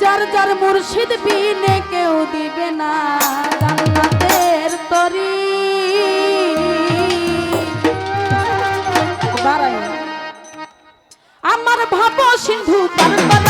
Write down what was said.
যার যার মুর্শিদ বিনে কেউ দিবে না। জান্নাতের তরি। আমার ভাব সিন্ধু তার